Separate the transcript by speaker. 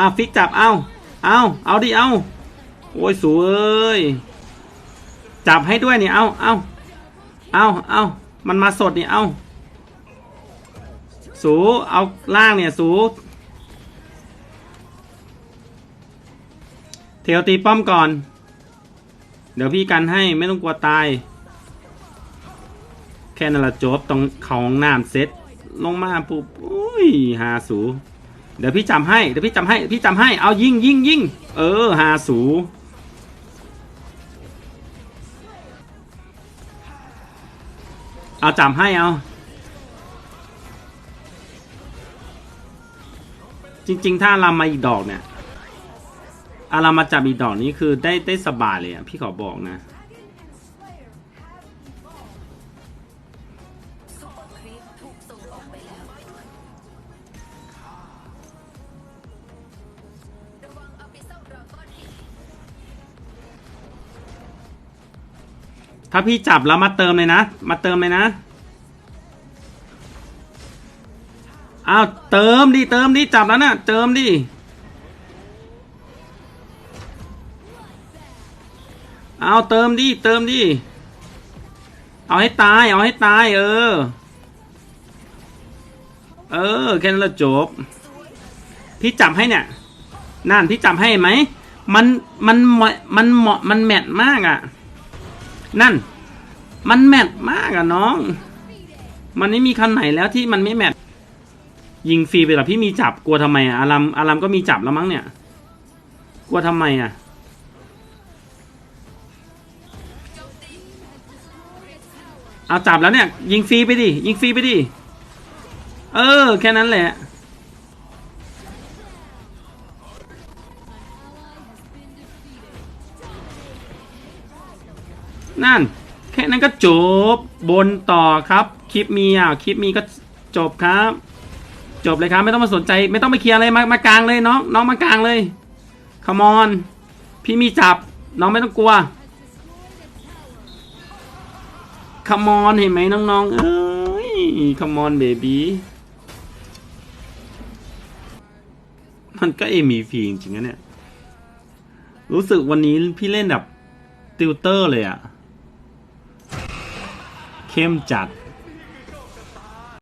Speaker 1: อะฟิกจับเอาเอาเอาดิเอาโอ้ยสวยจับให้ด้วยนี่เอาเอาเอาเอามันมาสดนี่เอาสูเอาล่างเนี่ยสูเทลตีป้อมก่อน เดี๋ยวพี่กันให้ไม่ต้องกลัวตาย แค่นั้นละจบตรงของน้ำเซ็ตลงมาปุ๊บอุ้ยหาสู เดี๋ยวพี่จำให้ เดี๋ยวพี่จำให้ พี่จำให้ เอายิงยิงยิงเออหาสู เอาจำให้เอา จริง ๆ ถ้าลำมาอีกดอกเนี่ยอารามาจับอีกดอกนี้คือได้ได้สบายเลยอะพี่ขอบอกนะ ถ้าพี่จับแล้วมาเติมเลยนะ มาเติมเลยนะอ้าวเติมดิเติมดิจับแล้วนะ่ะเติมดิเอาเติมดิเติมดิเอาให้ตายเอาให้ตายเออ เออแค่นั้นละจบ พี่จับให้เนี่ยนั่นพี่จับให้ไหมมันมันเหมาะมันเหมาะมันแมทมากอะ นั่น มันแมทมากอะน้อง มันไม่มีคันไหนแล้วที่มันไม่แมทยิงฟรีไปหรอพี่มีจับกลัวทำไมอะอารัมอารัมก็มีจับแล้วมั้งเนี่ย กลัวทำไมอะเอาจับแล้วเนี่ย ยิงฟรีไปดิยิงฟรีไปดิเออ แค่นั้นแหละ นั่น แค่นั้นก็จบบนต่อครับ คลิปมีอะคลิปมีก็จบครับ จบเลยครับ ไม่ต้องมาสนใจ ไม่ต้องไปเคลียร์อะไรมามากลางเลยน้องน้องมากลางเลยคอมอนพี่มีจับน้องไม่ต้องกลัวคอมอนเห็นไหมน้องๆเอ้ยคอมอนเบบี้มันก็เอมีฟีจริงๆนะเนี่ย รู้สึกวันนี้พี่เล่นแบบติวเตอร์เลยอะ เข้มจัด